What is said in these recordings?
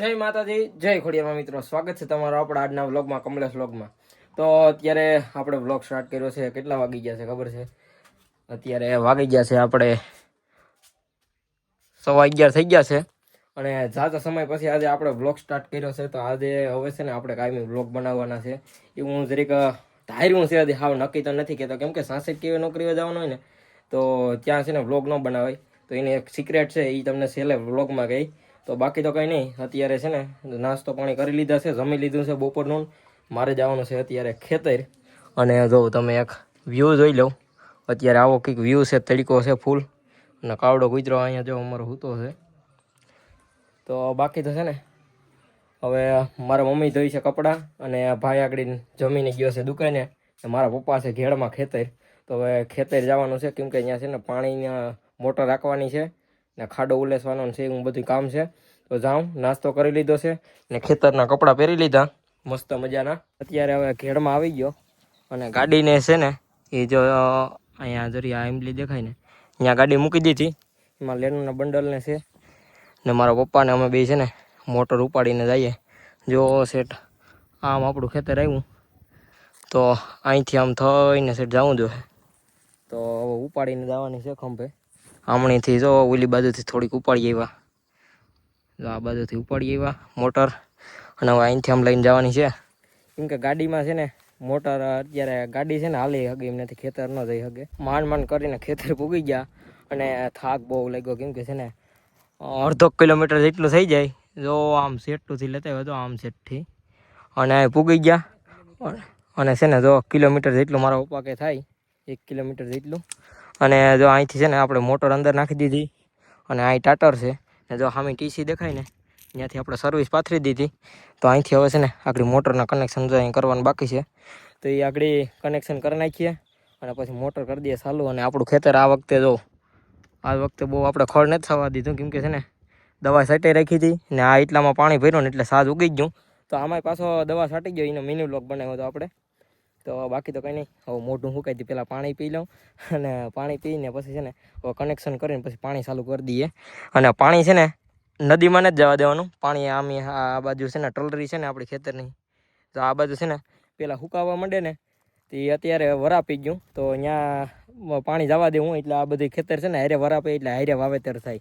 જય માતાજી, જય ખોડિયામાં મિત્રો. સ્વાગત છે તમારો આપણા આજના વ્લોગમાં, કમલેશ વ્લોગમાં. તો અત્યારે આપણે વ્લોગ સ્ટાર્ટ કર્યો છે, કેટલા વાગી ગયા છે ખબર છે? અત્યારે વાગી ગયા છે આપણે સવા અગિયાર થઈ ગયા છે. અને જાતા સમય પછી આજે આપણે વ્લોગ સ્ટાર્ટ કર્યો છે, તો આજે હવે છે ને આપણે કાયમી વ્લોગ બનાવવાના છે. એ હું જરીક ધાર્યું છે, હજી હાવ નક્કી તો નથી કહેતો કેમ કે સાંસદ કેવી નોકરીઓ જવાનું હોય ને, તો ત્યાં છે ને વ્લોગ ન બનાવાય. તો એની એક સિક્રેટ છે એ તમને છેલ્લે વ્લોગમાં કહી તો બાકી તો કંઈ નહીં, અત્યારે છે ને નાસ્તો પાણી કરી લીધા છે, જમી લીધું છે બપોરનું. મારે જવાનું છે અત્યારે ખેતર. અને જો તમે એક વ્યૂ જોઈ લઉં અત્યારે આવો કંઈક વ્યૂ છે, તડકો છે ફૂલ અને કાવડો કૂતરો અહીંયા જો અમારો હૂતો છે. તો બાકી તો છે ને, હવે મારા મમ્મી ધોઈ છે કપડાં અને ભાઈ આગળ જમીને ગયો છે દુકાને. મારા પપ્પા છે ઘેડમાં ખેતર. તો હવે ખેતર જવાનું છે, કેમ કે અહીંયા છે ને પાણીની મોટર રાખવાની છે. ને ખાડો ઉલેસવાનો છે એવું બધું કામ છે. તો જાઉં, નાસ્તો કરી લીધો છે ને ખેતરના કપડાં પહેરી લીધા. મસ્ત મજાના. અત્યારે હવે ઘેડમાં આવી ગયો અને ગાડીને છે ને, એ જો અહીંયા જરી આ એમલી દેખાય ને, અહીંયા ગાડી મૂકી દીધી. એમાં લેનોના બંડલને છે ને મારા પપ્પાને અમે બે છે ને મોટર ઉપાડીને જઈએ. જો સેટ આમ આપણું ખેતર આવ્યું. તો અહીંથી આમ થઈને સેટ જવું જોઈએ. તો ઉપાડીને જવાની છે ખંભે. આમણીથી જો ઓલી બાજુથી થોડીક ઉપાડી આવ્યા. જો આ બાજુથી ઉપાડી આવ્યા, મોટર. અને હવે અહીંથી આમ લઈને જવાની છે. કેમ કે ગાડીમાં છે ને, મોટર અત્યારે ગાડી છે ને હાલી હગે એમ નથી ખેતર ન જઈ હગે. માંડ માંડ કરીને ખેતર પૂગી ગયા અને થાક બહુ લાગ્યો. કેમ કે છે ને, અડધો કિલોમીટર જેટલું થઈ જાય. જો આમ સેટથી લેતા હોય તો આમ સેટથી. અને પૂગી ગયા. અને છે ને જો કિલોમીટર જેટલું મારા પપ્પા કે થાય, એક કિલોમીટર જેટલું. અને જો અહીંથી છે ને આપણે મોટર અંદર નાખી દીધી અને અહીં ટાટર છે. ને જો સામે ટીસી દેખાય ને, ત્યાંથી આપણે સર્વિસ પાથરી દીધી. તો અહીંથી હવે છે ને આગળ મોટરના કનેક્શન જો અહીં કરવાનું બાકી છે. તો એ આગળ કનેક્શન કરી નાખીએ અને પછી મોટર કરી દઈએ ચાલુ અને આપણું ખેતર આ વખતે જો, આ વખતે બહુ આપણે ખડ નથી થવા દીધું. કેમ કે છે ને દવા છાંટી રાખી હતી ને આ એટલામાં પાણી ભર્યું ને એટલે સાજ ઉગી ગયું. તો આમાંય પાછો દવા છાંટી ગયો, એનો મિની બ્લોક બનાવ્યો હતો આપણે. તો બાકી તો કંઈ નહીં હવે મોઢું સુકાઈ હતી પહેલાં પાણી પી લઉં અને પાણી પીને પછી છે ને કનેક્શન કરીને પછી પાણી ચાલુ કરી દઈએ. અને પાણી છે ને નદીમાં જ જવા દેવાનું. પાણી આમ આ બાજુ છે ને ટલરી છે ને આપણી ખેતરની. તો આ બાજુ છે ને પહેલાં સુકાવા માંડે ને તે અત્યારે વરાપી ગયું. તો અહીંયા પાણી જવા દેવું એટલે આ બધી ખેતર છે ને હારે વરાપે એટલે હારે વાવેતર થાય.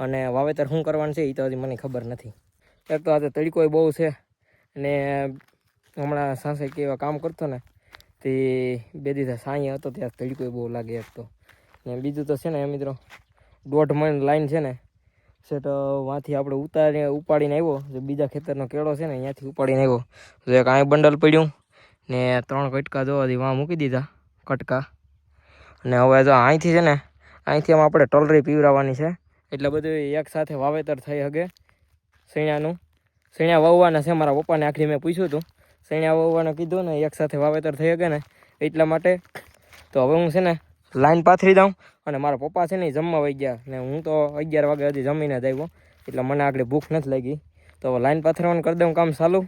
અને વાવેતર શું કરવાનું છે એ તો હજી મને ખબર નથી. એક તો આજે તડકોય બહુ છે અને હમણાં સાસે કેવા કામ કરતો ને તે બે દિવસ સાંઈ હતો, ત્યાં તડકો બહુ લાગે એક તો. ને બીજું તો છે ને, મિત્રો, દોઢ મણ લાઈન છે ને સેટ વાંથી આપણે ઉતારી ઉપાડીને આવ્યો. જે બીજા ખેતરનો કેળો છે ને, અહીંયાથી ઉપાડીને આવ્યો. તો એક અહીં બંડલ પડ્યું ને ત્રણ કટકા જોવાથી વાં મૂકી દીધા, કટકા. અને હવે જો અહીંથી છે ને, અહીંથી આમ આપણે ટોલરી પીવરાવવાની છે. એટલે બધું એક સાથે વાવેતર થઈ શકે સૈણાનું સૈણા વાવવાના છે. મારા પપ્પાને આખરી મેં પૂછ્યું હતું. સૈણા વાવવાનું કીધું ને, એક સાથે વાવેતર થઈ ગયા ને એટલા માટે. તો હવે હું છે ને લાઈન પાથરી દઉં અને મારા પપ્પા છે ને જમવા વહી ગયા. ને હું તો અગિયાર વાગે હજી જમીને જ આવ્યો, એટલે મને આગળ ભૂખ નથી લાગી. તો હવે લાઈન પાથરવાનું કરી દઉં કામ ચાલુ.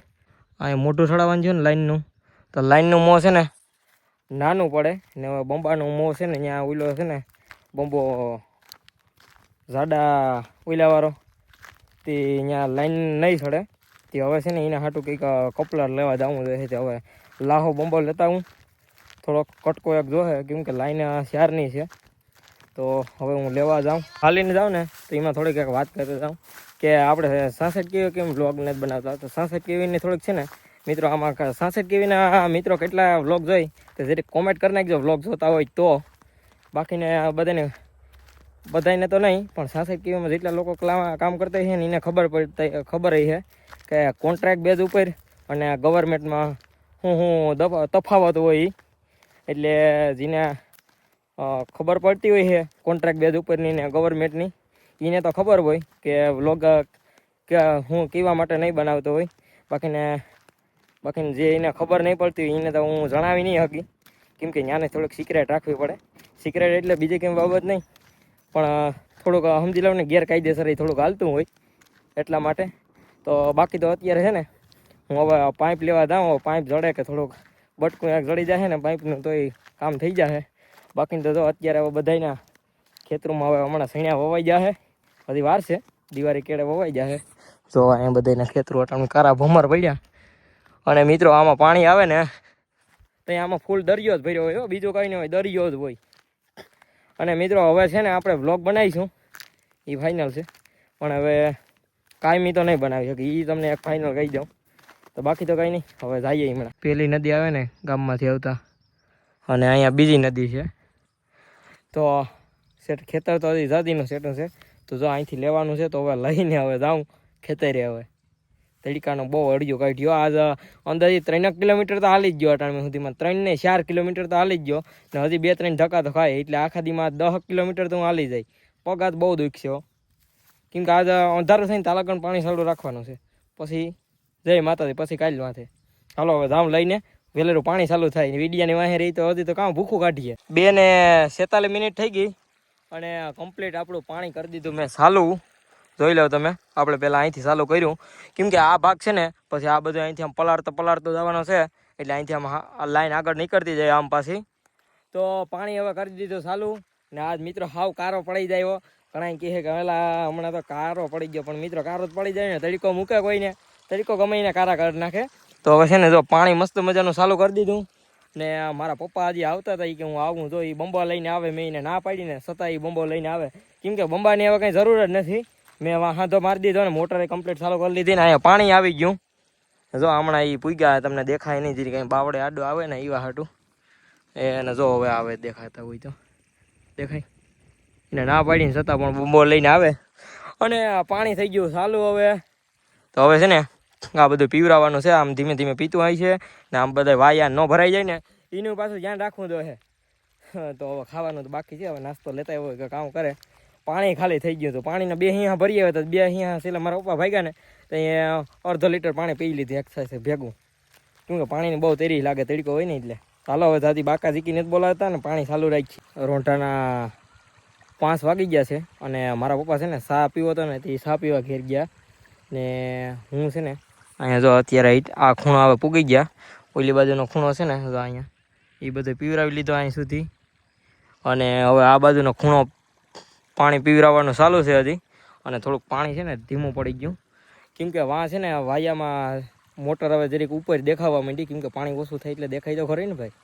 આ મોટું ચડાવવાનું છે ને લાઈનનું. તો લાઈનનું મોં છે ને નાનું પડે. ને હવે બંબાનું મોં છે ને ત્યાં ઓલો છે ને, બંબો જાડા ઓઈલાવાળો તે અહીંયા લાઈન નહીં ચડે તે હવે છે ને એના હાટું કંઈક કપલર લેવા જવું જોઈએ તે હવે લાહો બંબો લેતા હું થોડોક કટકો એક જોશે કેમ કે લાઈન ચારની છે. તો હવે હું લેવા જાઉં. હાલીને જાઉં ને, તો એમાં થોડીક એક વાત કરતા જાઉં કે આપણે સાસઠ કેવી કેમ વ્લોગ નથી બનાવતા? તો સાસઠ કેવીની થોડીક છે ને, મિત્રો, આમાં સાસઠ કેવીના મિત્રો કેટલા વ્લોગ જોઈ? તો જરીક કોમેન્ટ કરી નાખજો વ્લોગ જોતા હોય તો. બાકીને બધાને બધાને તો નહીં, પણ સાંસદ કીવામાં જેટલા લોકો કામ કરતા છે ને એને ખબર પડતા ખબર છે કે કોન્ટ્રાક્ટ બેઝ ઉપર અને ગવર્મેન્ટમાં શું શું તફાવત હોય. એટલે જેને ખબર પડતી હોય છે કોન્ટ્રાક્ટ બેઝ ઉપરની ને ગવર્મેન્ટની એને તો ખબર હોય કે વ્લોગ હું કેવા માટે નહીં બનાવતો હોય. બાકીને બાકીને જે એને ખબર નહીં પડતી હોય એને તો હું જણાવી નહીં શકી. કેમ કે ત્યાંને થોડીક સિક્રેટ રાખવી પડે. સિક્રેટ એટલે બીજી કંઈ બાબત નહીં. પણ થોડુંક સમજી લઉં ને ગેરકાયદેસર એ થોડુંક હાલતું હોય એટલા માટે. તો, બાકી તો અત્યારે છે ને, હું હવે પાઇપ લેવા જાઉં પાઇપ જડે કે થોડુંક બટકું એક જડી જાય ને પાઇપનું, તો એ કામ થઈ જશે બાકી તો જો અત્યારે હવે બધાયના ખેતરોમાં હવે હમણાં સૈણ્યા વવાઈ જશે હજી વાર છે, દિવાળી કેળે વવાઈ જશે જો અહીંયા બધાના ખેતરો અટાણું કારા ભમર પડ્યા. અને મિત્રો, આમાં પાણી આવે ને, તો આમાં ફૂલ દરિયો જ ભર્યો હોય બીજો કંઈ નહીં હોય, દરિયો જ હોય. અને મિત્રો, હવે છે ને આપણે વ્લોગ બનાવીશું. એ ફાઇનલ છે. પણ હવે કાયમી તો નહીં બનાવી શકી એ તમને એક ફાઇનલ કહી દઉં. તો બાકી તો કંઈ નહીં. હવે જઈએ હમણાં. પહેલી નદી આવે ને, ગામમાંથી આવતા. અને અહીંયા બીજી નદી છે. તો સેટ ખેતર તો હજી જાદીનું સેટું છે. તો જો અહીંથી લેવાનું છે, તો હવે લઈને હવે જાઉં ખેતરે હવે. તડકાનો બહુ અડ્યો કાઢ્યો. આજ અંદાજે ત્રણેક કિલોમીટર તો હાલી જ ગયો અટાણે સુધીમાં. ત્રણ ને ચાર કિલોમીટર તો હાલી જ ગયો. ને હજી બે ત્રણ ધક્કા તો ખાય. એટલે આખા દીમાં દસ કિલોમીટર તો હું હાલી જાય. પગ બહુ દુખ્યો. કેમ કે આજ અંધારું થઈને તાલાકણ પાણી સારું રાખવાનું છે. પછી, જય માતાજી, પછી કાલ માથે હાલો, હવે જામ લઈને. વેલેરું પાણી ચાલુ થાય. વિડિયાની વાહે રહી તો હજી તો કામ ભૂખું કાઢીએ. બે ને સેતાલીસ મિનિટ થઈ ગઈ. અને કમ્પ્લીટ આપણું પાણી કરી દીધું મેં ચાલુ જોઈ લો તમે. આપણે પહેલાં અહીંથી ચાલુ કર્યું. કેમ કે આ ભાગ છે ને, પછી આ બધું અહીંથી આમ પલાળતો પલાળતો જવાનો છે. એટલે અહીંથી આમ લાઈન આગળ નીકળતી જાય આમ પાછી. તો પાણી હવે કરી દીધું ચાલુ. ને આજ મિત્રો હાવ કારો પડી જાય ઘણા કહે કે પેલા હમણાં તો કારો પડી ગયો. પણ મિત્રો કારો જ પડી જાય ને તરીકો મૂકે કોઈને. તરીકો ગમે કારા કરી નાખે. તો હવે છે ને જો પાણી મસ્ત મજાનું ચાલુ કરી દીધું. ને મારા પપ્પા હજી આવતા હતા કે હું આવું તો એ બંબા લઈને આવે, મેં એને ના પાડીને છતાં એ બંબો લઈને આવે. કેમ કે બંબાની હવે કંઈ જરૂર જ નથી. મેં વાંધો મારી દીધો ને, મોટરે કમ્પ્લીટ ચાલુ કરી લીધી ને, અહીંયા પાણી આવી ગયું. જો હમણાં એ પૂગ્યા, તમને દેખાય નહીં જરી કંઈ બાવડે આડો આવે ને એવા હાટું એને જો હવે આવે, દેખાતા હોય તો. દેખાય. એને ના પાડીને છતાં પણ બુંબો લઈને આવે. અને પાણી થઈ ગયું ચાલુ હવે. તો હવે છે ને, આ બધું પીવરાવાનું છે, આમ ધીમે ધીમે પીતું હોય છે. ને આમ બધા વાયા ન ભરાઈ જાય ને, એનું પાછું ધ્યાન રાખવું તો હે તો હવે ખાવાનું તો બાકી છે, હવે નાસ્તો લેતા હોય કે કામ કરે. પાણી ખાલી થઈ ગયું હતું. પાણીના બે અહીંયા ભરી આવ્યા હતા, બે અહીંયા છેલ્લા મારા પપ્પા ભાગ્યા ને, તો અહીંયા અડધો લીટર પાણી પી લીધી એક્સરસાઇઝ ભેગું. કેમ કે પાણીની બહુ તેરી લાગે, તડકો હોય ને એટલે. ચાલો હવે દાદી બાકા જીકીને જ બોલાવતા ને, પાણી ચાલુ રાખી. રોંઢાના પાંચ વાગી ગયા છે અને મારા પપ્પા છે ને સા પીવો હતો ને, તે સા પીવા ઘેર ગયા. ને હું છે ને, અહીંયા જો અત્યારે આ ખૂણો હવે પૂગી ગયા. ઓલી બાજુનો ખૂણો છે ને, જો અહીંયા, એ બધો પીવરાવી લીધો અહીં સુધી. અને હવે આ બાજુનો ખૂણો પાણી પીવરાવવાનું ચાલુ છે હજી. અને થોડુંક પાણી છે ને ધીમું પડી ગયું. કેમ કે વાં છે ને વાયામાં મોટર હવે જરીક ઉપર દેખાવા માંડી. કેમ કે પાણી ઓછું થાય એટલે દેખાય તો ખરી ને ભાઈ.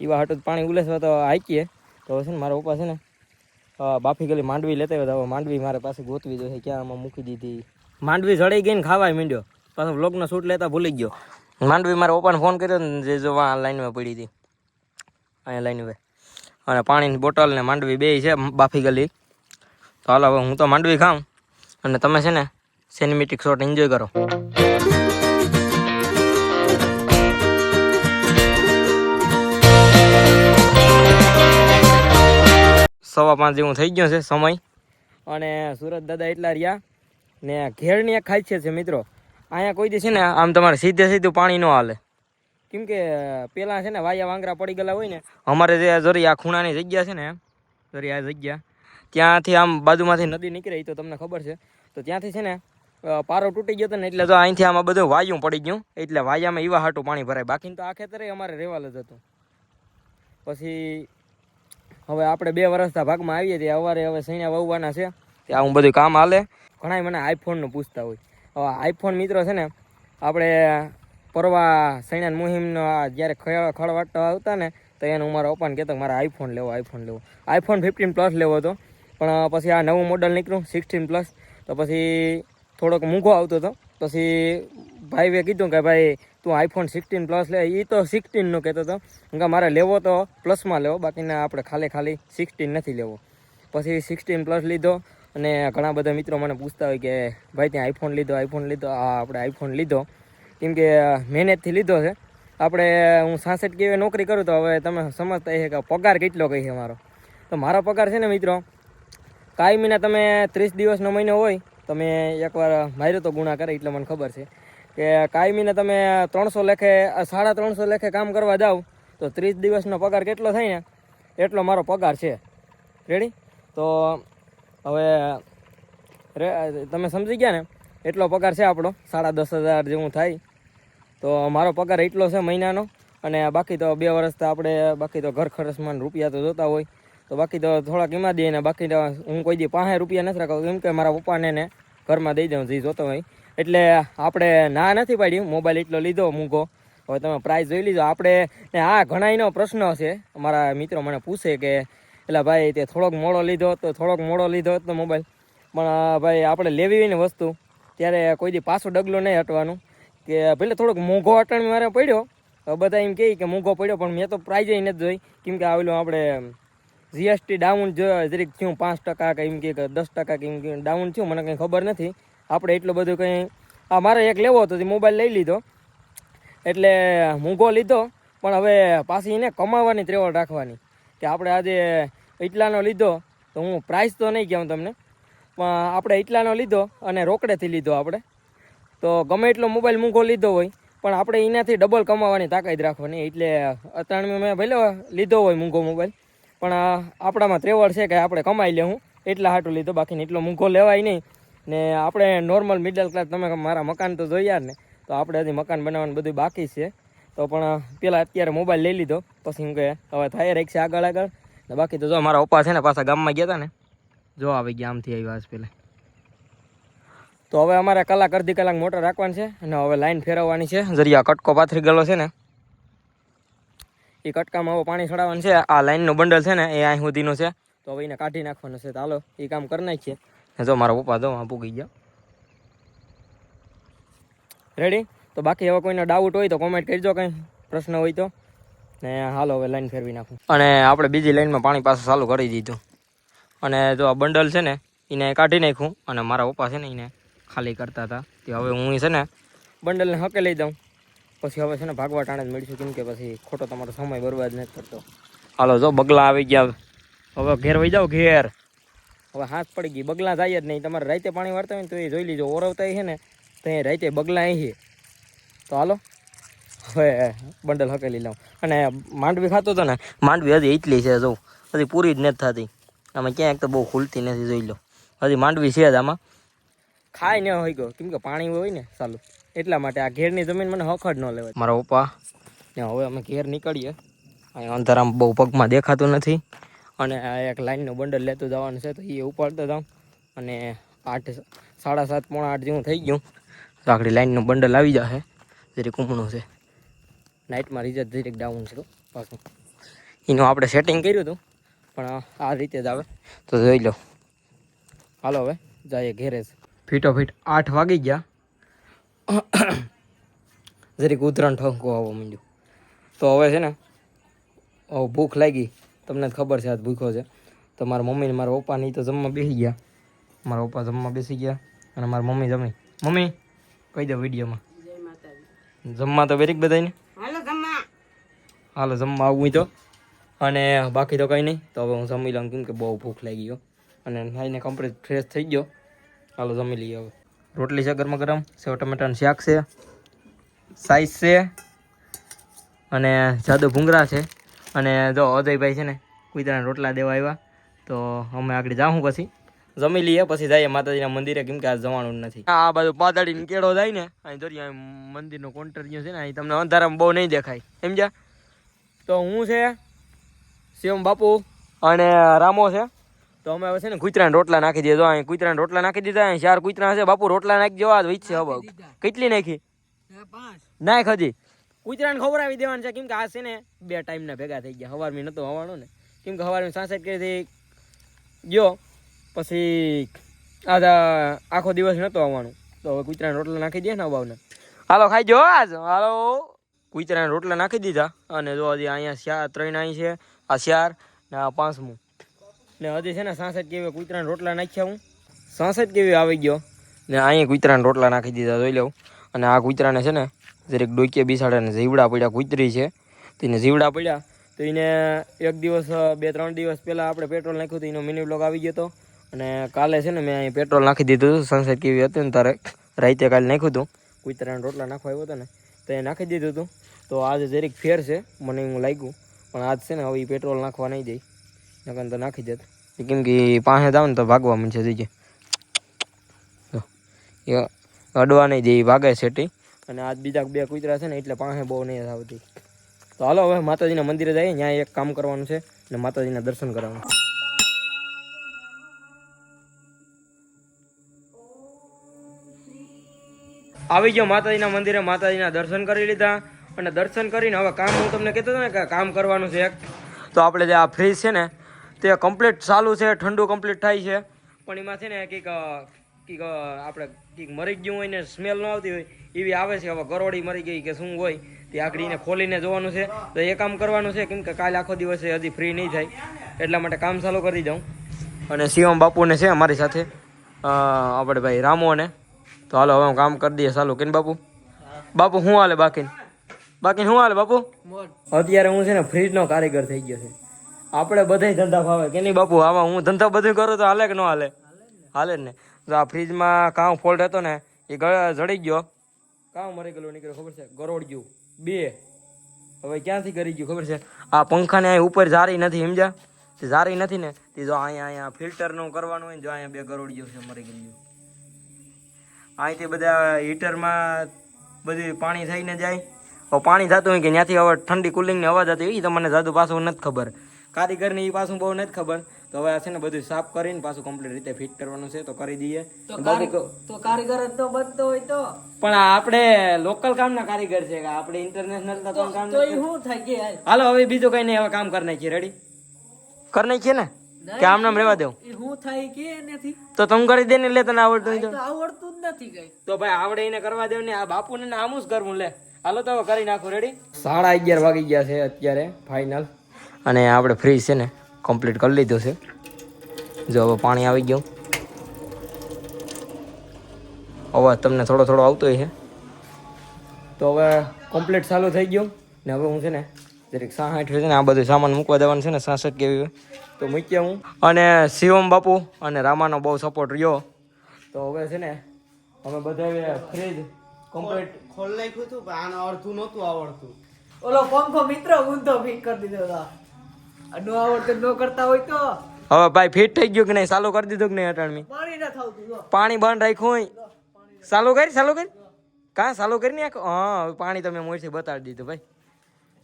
એવા હાટું પાણી ઉલેસવા તો હાકીએ. તો છે ને મારા પપ્પા છે ને બાફી ગયેલી માંડવી લેતા આવ્યો હવે માંડવી મારે પાસે ગોતવી જોઈએ. ક્યાં આમાં મૂકી દીધી. માંડવી જડી ગઈ ને ખાવાય માંડ્યો. પાછો વ્લોગનો શૂટ લેતા ભૂલી ગયો. માંડવી મારા પપ્પાને ફોન કર્યો ને જે જો વાં લાઈનમાં પડી હતી. અહીંયા લાઈન અને પાણીની બોટલ ને માંડવી બે છે બાફી ગયેલી. તો હાલો, હવે હું તો માંડવી ખાઉં. અને તમે છે ને સિનેમેટિક શોટ એન્જોય કરો. સવા પાંચ જેવું થઈ ગયો છે સમય. અને સુરત દાદા એટલા રહ્યા ને ઘેરની એક ખાસિયત છે મિત્રો. અહીંયા કોઈ દી છે ને આમ તમારે સીધે સીધું પાણી ન હાલે. કેમ કે પેલા છે ને વાયા વાંગરા પડી ગયેલા હોય ને, અમારે જે જરી આ ખૂણાની જગ્યા છે ને, જરી આ જગ્યા ત્યાંથી આમ બાજુમાંથી નદી નીકળે તો તમને ખબર છે. તો ત્યાંથી છે ને પારો તૂટી ગયો હતો ને એટલે તો અહીંથી આમાં બધું વાયું પડી ગયું. એટલે વાયામાં એવા હાટું પાણી ભરાય. બાકી તો આ ખેતરે અમારે રેવાલ જ હતું. પછી હવે આપણે બે વર્ષના ભાગમાં આવીએ છીએ. અવારે હવે સૈણા વાવવાના છે. ત્યાં હું બધું કામ હાલે. ઘણાય મને આઈફોનનું પૂછતા હોય. હવે આઈફોન મિત્રો છે ને, આપણે પરવા સૈણા મુહિમનો જ્યારે ખળ ખળવાટ આવતા ને, તો એને હું મારા પપ્પાને કહેતો મારે આઈફોન લેવો આઈફોન લેવો. આઈફોન ફિફ્ટીન પ્લસ લેવો હતો. પણ પછી આ નવું મોડલ નીકળ્યું સિક્સટીન પ્લસ તો પછી થોડોક મૂંઘો આવતો હતો. પછી ભાઈએ કીધું કે ભાઈ, તું આઈફોન સિક્સટીન પ્લસ લે. એ તો સિક્સટીનનો કહેતો હતો. કે મારે લેવો તો પ્લસમાં લેવો. બાકીના આપણે ખાલી ખાલી સિક્સટીન નથી લેવો. પછી સિક્સટીન પ્લસ લીધો. અને ઘણા બધા મિત્રો મને પૂછતા હોય કે, ભાઈ, ત્યાં આઈફોન લીધો આઈફોન લીધો. આ આપણે આઈફોન લીધો. કેમ કે મહેનતથી લીધો છે. આપણે હું સાસઠ કેવી નોકરી કરું તો હવે તમે સમજતા છે કે પગાર કેટલો કહી છે મારો. તો મારો પગાર છે ને મિત્રો કાયમીના તમે ત્રીસ દિવસનો મહિનો હોય તમે એકવાર માર્યો તો ગુણા કરે, એટલે મને ખબર છે. કે કાયમીને તમે ત્રણસો લેખે, સાડા ત્રણસો લેખે કામ કરવા જાઓ તો ત્રીસ દિવસનો પગાર કેટલો થાય ને? એટલો મારો પગાર છે. રેડી તો હવે તમે સમજી ગયા ને? એટલો પગાર છે આપણો, સાડા દસ હજાર જેવું થાય. તો મારો પગાર એટલો છે મહિનાનો, અને બાકી તો બે વર્ષ તો આપણે, બાકી તો ઘર ખર્ચમાં રૂપિયા તો જોતા હોય. તો બાકી તો થોડાક એમાં ને બાકી તો હું કોઈ દી પાંચ રૂપિયા નથી રાખતો. કેમ કે મારા પપ્પાને ને ઘરમાં દઈ દઉં જે જોતો હોય. એટલે આપણે ના નથી પાડ્યું. મોબાઈલ એટલો લીધો મૂકો. હવે તમે પ્રાઇસ જોઈ લીધો આપણે ને આ ઘણાયનો પ્રશ્ન છે. અમારા મિત્રો મને પૂછે કે એટલે ભાઈ, તે થોડોક મોડો લીધો તો થોડોક મોડો લીધો તો મોબાઈલ. પણ ભાઈ, આપણે લેવી હોય ને વસ્તુ, ત્યારે કોઈ દી પાછું ડગલું નહીં હટવાનું. કે, ભલે થોડોક મોંઘો અટણ મારે પડ્યો. બધા એમ કહે કે, મોંઘો પડ્યો, પણ મેં તો પ્રાઇઝ નથી જોઈ. કેમ કે આવેલું આપણે જીએસટી ડાઉન જો જરીક થયું પાંચ ટકા કે એમ કે દસ ટકા કે એમ કે ડાઉન થયું, મને કંઈ ખબર નથી. આપણે એટલું બધું કંઈ, આ મારે એક લેવો હતો, તે મોબાઈલ લઈ લીધો. એટલે મૂંઘો લીધો, પણ હવે પાછી એને કમાવાની ત્રેવડ રાખવાની. કે આપણે આજે એટલાનો લીધો, તો હું પ્રાઇસ તો નહીં કહું તમને, પણ આપણે એટલાનો લીધો અને રોકડેથી લીધો આપણે. તો ગમે એટલો મોબાઈલ મૂંઘો લીધો હોય, પણ આપણે એનાથી ડબલ કમાવાની તાકાત રાખવાની. એટલે અત્યારે મેં ભલે લીધો હોય મૂંઘો મોબાઈલ પણ આપણામાં ત્રેવડ છે કે આપણે કમાઈ લેવું એટલા હાટું લીધો, બાકીને એટલો મૂંઘો લેવાય નહીં. ને આપણે નોર્મલ મિડલ ક્લાસ તમે મારા મકાન તો જોયા ને, તો આપણે હજી મકાન બનાવવાનું બધું બાકી છે. તો પણ પેલા અત્યારે મોબાઈલ લઈ લીધો, પછી હું કે હવે થાય રાખશે આગળ આગળ. ને બાકી તો જો મારા પપ્પા છે ને પાછા ગામમાં ગયા હતા ને, જો આવી ગયા આમથી આવ્યા આજ પેલા. તો હવે અમારે કલાક, અડધી કલાક મોટર રાખવાની છે, અને હવે લાઈન ફેરવવાની છે. જરી કટકો પાથરી ગયેલો છે ને એ કટકામાં હવે પાણી ચડાવવાનું છે. આ લાઇનનો બંડલ છે ને, એ અહીં સુધીનો છે. તો હવે એને કાઢી નાખવાનું છે. તો હાલો એ કામ કરી નાખીએ. જો મારા પપ્પા જો આ પૂગી ગયા. રેડી તો બાકી હવે કોઈનો ડાઉટ હોય તો કોમેન્ટ કરજો કંઈ. પ્રશ્ન હોય તો. ને હાલો, હવે લાઈન ફેરવી નાખું. અને આપણે બીજી લાઈનમાં પાણી પાછું ચાલુ કરી દીધું. અને જો આ બંડલ છે ને એને કાઢી નાખ્યું. અને મારા પપ્પા છે ને એને ખાલી કરતા હતા. તે હવે હું છે ને, બંડલને હકે લઈ દઉં. પછી હવે છે ને ભાગવા ટાણે જ મળીશું કેમ કે પછી ખોટો તમારો સમય બરબાદ નથી કરતો હાલો જો બગલા આવી ગયા. હવે ઘેર વહી જાઓ ઘેર. હવે હાથ પડી ગઈ બગલા જાય જ નહીં. તમારે રાતે પાણી વાળતા હોય ને તો એ જોઈ લીજો ઓરવતા છે ને તો એ રાતે બગલા અહીં તો હાલો હવે બંડલ હકેલી લઉં. અને માંડવી ખાતો હતો ને માંડવી હજી એટલી છે જો. હજી પૂરી જ નથી થતી. આમાં ક્યાંક તો બહુ ખુલતી નથી જોઈ લો. હજી માંડવી છે જ આમાં. ખાય ન હોય ગયો કેમ કે પાણી હોય ને ચાલુ. એટલા માટે આ ઘેરની જમીન મને હખડ ન લેવાય. મારા પપ્પા. ને હવે અમે ઘેર નીકળીએ. અહીંયા અંધારામાં બહુ પગમાં દેખાતું નથી. અને આ એક લાઈનનું બંડલ લેતું જવાનું છે તો એ ઉપાડતો જાઉં. અને આઠ સાડા સાત પોણા આઠ જેવું થઈ ગયું. તો આખડી લાઈનનું બંડલ આવી જશે જરીક ઊંઘણું છે. નાઇટમાં રિઝલ્ટ જરીક ડાઉન છે પાછું. એનું આપણે સેટિંગ કર્યું હતું પણ આ રીતે જ આવે. તો જોઈ લો. હાલો હવે જઈએ ઘેરે જ. ફીટો ફીટ આઠ વાગી ગયા. જરીક ઉતરાણ ઠંકો આવવા માંડ્યું. તો હવે છે ને ભૂખ લાગી. તમને ખબર છે આજ ભૂખો છે. તો મારા મમ્મી ને મારા પપ્પા નહીં તો જમવા બેસી ગયા. મારા પપ્પા જમવા બેસી ગયા અને મારા મમ્મી જમી. મમ્મી કહી દો વિડીયોમાં. જમવા તો વેરીક બધાને હાલો જમવા. આવું તો. અને બાકી તો કંઈ નહીં તો હવે હું જમી લઉં કેમ કે બહુ ભૂખ લાગી ગયો. અને નાઈને કમ્પ્લીટ ફ્રેશ થઈ ગયો. હાલો જમી લઈએ હવે. રોટલી છે ગરમા ગરમ, સેવ ટમેટાનું શાક છે, સાઈઝ છે અને જાદુ ભૂંગરા છે. અને જો અજયભાઈ છે ને કુતરાને રોટલા દેવા આવ્યા, તો અમે આગળ જાઉં પછી. જમી લઈએ, પછી જઈએ માતાજીના મંદિરે, કેમ કે આ જવાનું નથી. આ બાજુ પાતળીને કેળો જાય ને, અહીં દોરી અહીં મંદિરનો કોન્ટરિયો છે ને, અહીં તમને અંધારામાં બહુ નહીં દેખાય. સમજ્યા? તો હું છે, શિવમ બાપુ અને રામો છે. તો અમે હવે છે ને કુતરાને રોટલા નાખી દઈએ જો અહીં કુતરાને રોટલા નાખી દીધા અહીં ચાર કુતરા છે. બાપુ રોટલા નાખી દેવા છે હવે કેટલી નાખી? નાખ હજી. કુતરાને ખવડાવી દેવાનું છે કેમ કે આ છે ને બે ટાઈમના ભેગા થઈ ગયા. સવારમાં નતો આવવાનો ને. કેમ કે સવારમાં સાસઠ કરી ગયો. પછી આ આખો દિવસ નતો આવવાનું. તો હવે કુતરાને રોટલા નાખી દે ને અભાવને હાલો ખાઈ જો આજ. હાલો. કુતરાને રોટલા નાખી દીધા. અને જો હજી અહીંયા ચાર ત્રણ અહીં છે. આ ચાર ને આ પાંચમું. ને હજી છે ને સાસઠ કેવી કૂતરાના રોટલા નાખ્યા હું. સાસઠ કેવી આવી ગયો. ને અહીંયા કૂતરાના રોટલા નાખી દીધા, જોઈ લઉં અને આ કૂતરાને છે ને જરીક ડોકીએ બિસાડે ને જીવડા પડ્યા, કૂતરી છે. તેને જીવડા પડ્યા, તો એને એક દિવસ, બે, ત્રણ દિવસ પહેલાં આપણે પેટ્રોલ નાખ્યું હતું, એનો મિની બ્લોગ આવી ગયો હતો. અને કાલે છે ને મેં અહીં પેટ્રોલ નાખી દીધું હતું સનસેટ કેવી હતી ને તારે રાતે કાલે નાખ્યું હતું. કૂતરાના રોટલા નાખવા આવ્યો હતો ને, તો એ નાખી દીધું હતું. તો આજે જરીક ફેર છે, મને એવું લાગ્યું. પણ આજ છે ને હવે એ પેટ્રોલ નાખવા નહીં જાય નકર તો નાખી દેત. કેમ કે પાસે જાવ ને તો ભાગવા માંડશે જઈએ જો એ અડવા નહીં દે ભાગે સેટી અને આજ બીજા બે કૂતરા છે ને, એટલે પાસે બહુ નહીં આવતી. તો હાલો હવે માતાજીના મંદિરે જઈએ ત્યાં એક કામ કરવાનું છે અને માતાજીના દર્શન કરવાનું આવી ગયો માતાજીના મંદિરે, માતાજીના દર્શન કરી લીધા. અને દર્શન કરીને હવે કામ, હું તમને કહેતો હતો ને કે કામ કરવાનું છે એક. તો આપણે જે આ ફ્રીજ છે ને તે કમ્પ્લીટ ચાલુ છે ઠંડુ કમ્પ્લીટ થાય છે. પણ એમાં છે ને કંઈક કંઈક આપણે કંઈક મરી ગયું હોય ને સ્મેલ ન આવતી હોય એવી આવે છે. હવે ગરોળી મરી ગઈ કે શું હોય તે આકડીને એને ખોલીને જોવાનું છે. તો એ કામ કરવાનું છે કેમ કે કાલે આખો દિવસ હજી ફ્રી નહીં થાય. એટલા માટે કામ ચાલુ કરી દઉં. અને શિવમ બાપુને છે અમારી સાથે. આપણે ભાઈ રામોને તો હાલો હવે હું કામ કરી દઈએ. ચાલુ કેમ બાપુ. બાપુ શું હાલે બાકી બાકી શું હાલે બાપુ? અત્યારે હું છે ને ફ્રીજનો કારીગર થઈ ગયો છે. આપણે બધાય ધંધા ફાવે કે નહીં બાપુ? આમાં હું ધંધા બધું કરું તો હાલે કે ન હાલે? હાલે જ ને. તો આ ફ્રીજમાં કાં ફોલ્ટ હતો ને, એ જડી ગયો. કાં મરી ગયેલું નીકળ્યું, ખબર છે? ગરોડ ગયું બે. હવે ક્યાંથી કરી ગયું, ખબર છે? આ પંખાને અહીં ઉપર જારી નથી, સમજ્યા? જારી નથી ને, તે જો અહીંયા અહીંયા ફિલ્ટરનું કરવાનું હોય ને, જો અહીંયા બે ગરોડિયું છે, મરી ગયું અહીંથી બધા હીટરમાં બધું પાણી થઈને જાય. પાણી થતું હોય કે ત્યાંથી હવે ઠંડી કુલિંગની અવાજ હતી એ તો મને જાદુ પાછું નથી ખબર. કારીગરની એ પાછું બહુ નથી ખબર. તો હવે છે ને બધું સાફ કરીને પાછું કમ્પ્લીટ રીતે ફિટ કરવાનું છે તો કરી દઈએ. તો કારીગર જ ન બનતો હોય તો? પણ આપણે લોકલ કામના કારીગર છે કે આપણે ઇન્ટરનેશનલ તો કામ તો એ શું થઈ કે હાલો હવે બીજું કઈ નહીં હવે કામ કરી નાખીએ. રેડી કરી નાખીએ ને? કે આમ નામ રેવા દેવું હું થાય કે નથી? તો તમે કરી દે ને લે તને આવડતું હોય તો. તો આવડતું જ નથી કઈ. તો ભાઈ આવડે એને કરવા દેવ ને આ બાપુને ને આમ જ કરવું લે. હાલો તો કરી નાખો. રેડી સાડા અગિયાર વાગી ગયા છે અત્યારે ફાઇનલ અને આપણે ફ્રીજ છે ને કમ્પ્લીટ કરી લીધું છે. જો હવે પાણી આવી ગયું. અવાજ તમને થોડો થોડો આવતો છે. તો હવે કમ્પ્લીટ ચાલુ થઈ ગયું. ને હવે હું છે ને જરીક સાઠ છે ને આ બધું સામાન મૂકવા દેવાનું છે ને સાસઠ કેવી તો મૂક્યા હું. અને શિવમ બાપુ અને રામાનો બહુ સપોર્ટ રહ્યો. તો હવે છે ને અમે બધા ફ્રીજ કમ્પ્લીટ ખોલ નાખ્યું હતું પણ આને અડધું નહોતું આવડતું. ઓલો પંખો મિત્ર ઊંધો ફિટ કરી દીધો હતો. નો આવડતું નો કરતા હોય તો. હવે ભાઈ ફિટ થઈ ગયું કે નહીં? ચાલુ કરી દીધું કે નહીં અટાણમી પાણી ના થાવતું જો. પાણી બંધ રાખ્યું ચાલુ કરી ચાલુ કરી? કાં ચાલુ કરી નાખ? હા પાણી તમે મોરથી બતાડી દીધું ભાઈ.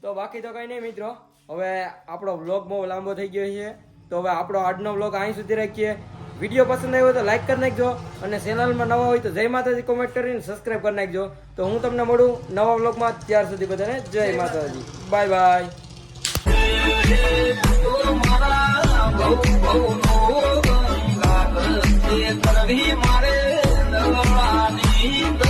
તો બાકી તો કંઈ નહીં મિત્રો. હવે આપણો વ્લોગ બહુ લાંબો થઈ ગયો છે. તો હવે આપણો આજનો વ્લોગ અહીં સુધી રાખીએ. વીડિયો પસંદ આવ્યો તો લાઈક કરી નાખજો અને ચેનલમાં નવા હોય તો જય માતાજી કોમેન્ટ કરીને સબસ્ક્રાઈબ કરી નાખજો. તો હું તમને મળું નવા વ્લોગમાં ત્યાર સુધી બધાને જય માતાજી. બાય બાય કરવી મારે નરવાની